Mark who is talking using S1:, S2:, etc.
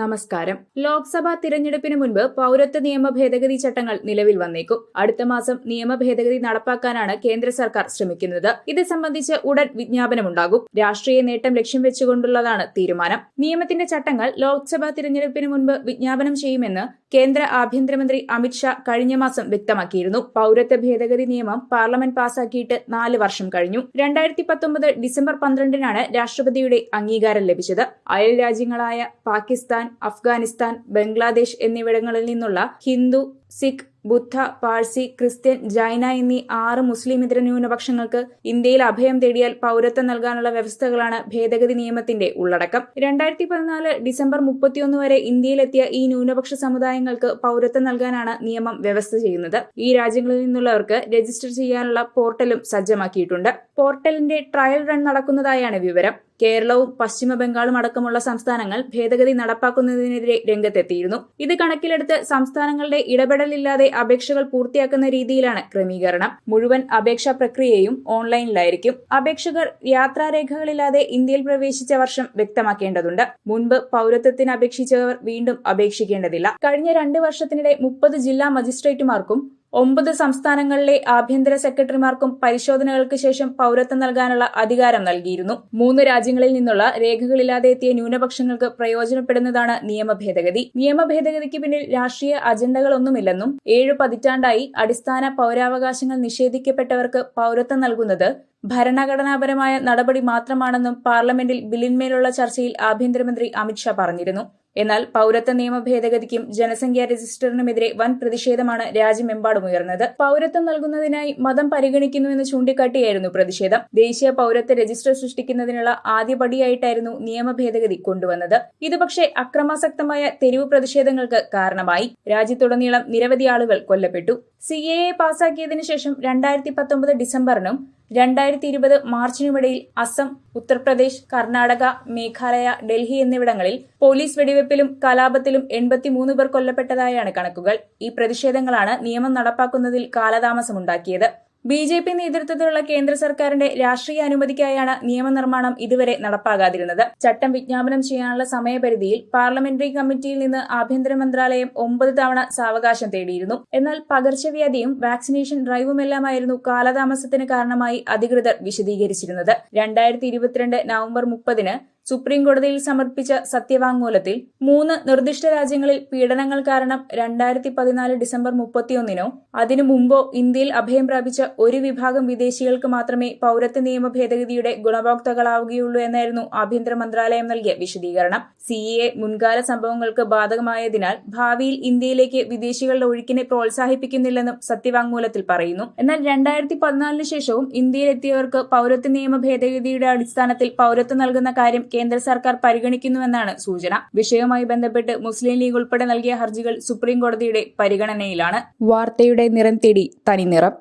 S1: നമസ്കാരം. ലോക്സഭാ തിരഞ്ഞെടുപ്പിന് മുൻപ് പൌരത്വ നിയമ ഭേദഗതി ചട്ടങ്ങൾ നിലവിൽ വന്നേക്കും. അടുത്ത മാസം നിയമ ഭേദഗതി നടപ്പാക്കാനാണ് കേന്ദ്ര സർക്കാർ ശ്രമിക്കുന്നത്. ഇത് സംബന്ധിച്ച് ഉടൻ വിജ്ഞാപനമുണ്ടാകും രാഷ്ട്രീയ നേട്ടം ലക്ഷ്യം വെച്ചുകൊണ്ടുള്ളതാണ് തീരുമാനം. നിയമത്തിന്റെ ചട്ടങ്ങൾ ലോക്സഭാ തിരഞ്ഞെടുപ്പിന് മുൻപ് വിജ്ഞാപനം ചെയ്യുമെന്ന് കേന്ദ്ര ആഭ്യന്തരമന്ത്രി അമിത്ഷാ കഴിഞ്ഞ മാസം വ്യക്തമാക്കിയിരുന്നു. പൌരത്വ ഭേദഗതി നിയമം പാർലമെന്റ് പാസാക്കിയിട്ട് നാല് വർഷം കഴിഞ്ഞു. രണ്ടായിരത്തി പത്തൊമ്പത് ഡിസംബർ പന്ത്രണ്ടിനാണ് രാഷ്ട്രപതിയുടെ അംഗീകാരം ലഭിച്ചത്. അയൽ രാജ്യങ്ങളായ പാകിസ്ഥാൻ അഫ്ഗാനിസ്ഥാൻ ബംഗ്ലാദേശ് എന്നിവിടങ്ങളിൽ നിന്നുള്ള ഹിന്ദു സിഖ് ബുദ്ധ പാഴ്സി ക്രിസ്ത്യൻ ജൈന എന്നീ ആറ് മുസ്ലിം ഇതര ന്യൂനപക്ഷങ്ങൾക്ക് ഇന്ത്യയിൽ അഭയം തേടിയാൽ പൗരത്വം നൽകാനുള്ള വ്യവസ്ഥകളാണ് ഭേദഗതി നിയമത്തിന്റെ ഉള്ളടക്കം. രണ്ടായിരത്തി പതിനാല് ഡിസംബർ മുപ്പത്തിയൊന്ന് വരെ ഇന്ത്യയിലെത്തിയ ഈ ന്യൂനപക്ഷ സമുദായങ്ങൾക്ക് പൗരത്വം നൽകാനാണ് നിയമം വ്യവസ്ഥ ചെയ്യുന്നത്. ഈ രാജ്യങ്ങളിൽ നിന്നുള്ളവർക്ക് രജിസ്റ്റർ ചെയ്യാനുള്ള പോർട്ടലും സജ്ജമാക്കിയിട്ടുണ്ട്. പോർട്ടലിന്റെ ട്രയൽ റൺ നടക്കുന്നതായാണ് വിവരം. കേരളവും പശ്ചിമ ബംഗാളും അടക്കമുള്ള സംസ്ഥാനങ്ങൾ ഭേദഗതി നടപ്പാക്കുന്നതിനെതിരെ രംഗത്തെത്തിയിരുന്നു. ഇത് കണക്കിലെടുത്ത് സംസ്ഥാനങ്ങളുടെ ഇടപെടലില്ലാതെ അപേക്ഷകൾ പൂർത്തിയാക്കുന്ന രീതിയിലാണ് ക്രമീകരണം. മുഴുവൻ അപേക്ഷാ പ്രക്രിയയും ഓൺലൈനിലായിരിക്കും. അപേക്ഷകർ യാത്രാരേഖകളില്ലാതെ ഇന്ത്യയിൽ പ്രവേശിച്ച വർഷം വ്യക്തമാക്കേണ്ടതുണ്ട്. മുൻപ് പൌരത്വത്തിന് അപേക്ഷിച്ചവർ വീണ്ടും അപേക്ഷിക്കേണ്ടതില്ല. കഴിഞ്ഞ രണ്ട് വർഷത്തിനിടെ മുപ്പത് ജില്ലാ മജിസ്ട്രേറ്റുമാർക്കും ഒമ്പത് സംസ്ഥാനങ്ങളിലെ ആഭ്യന്തര സെക്രട്ടറിമാർക്കും പരിശോധനകൾക്ക് ശേഷം പൌരത്വം നൽകാനുള്ള അധികാരം നൽകിയിരുന്നു. മൂന്ന് രാജ്യങ്ങളിൽ നിന്നുള്ള രേഖകളില്ലാതെ എത്തിയ ന്യൂനപക്ഷങ്ങൾക്ക് പ്രയോജനപ്പെടുന്നതാണ് നിയമ ഭേദഗതി. നിയമ ഭേദഗതിക്ക് പിന്നിൽ രാഷ്ട്രീയ അജണ്ടകളൊന്നുമില്ലെന്നും ഏഴു പതിറ്റാണ്ടായി അടിസ്ഥാന പൌരാവകാശങ്ങൾ നിഷേധിക്കപ്പെട്ടവർക്ക് പൌരത്വം നൽകുന്നത് ഭരണഘടനാപരമായ നടപടി മാത്രമാണെന്നും പാർലമെന്റിൽ ബില്ലിന്മേലുള്ള ചർച്ചയിൽ ആഭ്യന്തരമന്ത്രി അമിത്ഷാ പറഞ്ഞിരുന്നു. എന്നാൽ പൌരത്വ നിയമ ഭേദഗതിക്കും ജനസംഖ്യാ രജിസ്റ്ററിനുമെതിരെ വൻ പ്രതിഷേധമാണ് രാജ്യമെമ്പാടും ഉയർന്നത്. പൌരത്വം നൽകുന്നതിനായി മതം പരിഗണിക്കുന്നുവെന്ന് ചൂണ്ടിക്കാട്ടിയായിരുന്നു പ്രതിഷേധം. ദേശീയ പൌരത്വ രജിസ്റ്റർ സൃഷ്ടിക്കുന്നതിനുള്ള ആദ്യപടിയായിട്ടായിരുന്നു നിയമ ഭേദഗതി കൊണ്ടുവന്നത്. ഇത് പക്ഷേ അക്രമാസക്തമായ തെരുവ് പ്രതിഷേധങ്ങൾക്ക് കാരണമായി. രാജ്യത്തുടനീളം നിരവധി ആളുകൾ കൊല്ലപ്പെട്ടു. സി എ പാസാക്കിയതിനു ശേഷം രണ്ടായിരത്തി പത്തൊമ്പത് ഡിസംബറിനും രണ്ടായിരത്തി ഇരുപത് മാർച്ചിനുമിടയിൽ അസം ഉത്തർപ്രദേശ് കർണാടക മേഘാലയ ഡൽഹി എന്നിവിടങ്ങളിൽ പോലീസ് വെടിവെപ്പിലും കലാപത്തിലും എൺപത്തിമൂന്ന് പേർ കൊല്ലപ്പെട്ടതായാണ് കണക്കുകൾ. ഈ പ്രതിഷേധങ്ങളാണ് നിയമം നടപ്പാക്കുന്നതിൽ കാലതാമസമുണ്ടാക്കിയത്. ബി ജെ പി നേതൃത്വത്തിലുള്ള കേന്ദ്ര സർക്കാരിന്റെ രാഷ്ട്രീയ അനുമതിക്കായാണ് നിയമനിർമ്മാണം ഇതുവരെ നടപ്പാകാതിരുന്നത്. ചട്ടം വിജ്ഞാപനം ചെയ്യാനുള്ള സമയപരിധിയിൽ പാർലമെന്ററി കമ്മിറ്റിയിൽ നിന്ന് ആഭ്യന്തര മന്ത്രാലയം ഒമ്പത് തവണ സാവകാശം തേടിയിരുന്നു. എന്നാൽ പകർച്ചവ്യാധിയും വാക്സിനേഷൻ ഡ്രൈവുമെല്ലാമായിരുന്നു കാലതാമസത്തിന് കാരണമായി അധികൃതർ വിശദീകരിച്ചിരുന്നത്. രണ്ടായിരത്തി ഇരുപത്തിരണ്ട് നവംബർ മുപ്പതിന് സുപ്രീം കോടതിയിൽ സമർപ്പിച്ച സത്യവാങ്മൂലത്തിൽ മൂന്ന് നിർദ്ദിഷ്ട രാജ്യങ്ങളിൽ പീഡനങ്ങൾ കാരണം രണ്ടായിരത്തി പതിനാല് ഡിസംബർ മുപ്പത്തിയൊന്നിനോ അതിനു മുമ്പോ ഇന്ത്യയിൽ അഭയം പ്രാപിച്ച ഒരു വിഭാഗം വിദേശികൾക്ക് മാത്രമേ പൌരത്വ നിയമ ഭേദഗതിയുടെ ഗുണഭോക്താക്കളാവുകയുള്ളൂ എന്നായിരുന്നു ആഭ്യന്തര മന്ത്രാലയം നൽകിയ വിശദീകരണം. സിഇഎ മുൻകാല സംഭവങ്ങൾക്ക് ബാധകമായതിനാൽ ഭാവിയിൽ ഇന്ത്യയിലേക്ക് വിദേശികളുടെ ഒഴുക്കിനെ പ്രോത്സാഹിപ്പിക്കുന്നില്ലെന്നും സത്യവാങ്മൂലത്തിൽ പറയുന്നു. എന്നാൽ രണ്ടായിരത്തി പതിനാലിന് ശേഷവും ഇന്ത്യയിലെത്തിയവർക്ക് പൌരത്വ നിയമ ഭേദഗതിയുടെ അടിസ്ഥാനത്തിൽ പൌരത്വം നൽകുന്ന കാര്യം കേന്ദ്ര സർക്കാർ പരിഗണിക്കുന്നുവെന്നാണ് സൂചന. വിഷയവുമായി ബന്ധപ്പെട്ട് മുസ്ലിം ലീഗ് ഉൾപ്പെടെ നൽകിയ ഹർജികൾ സുപ്രീം കോടതിയുടെ പരിഗണനയിലാണ്. വാർത്തയുടെ നിറം തേടി തനിനിറം.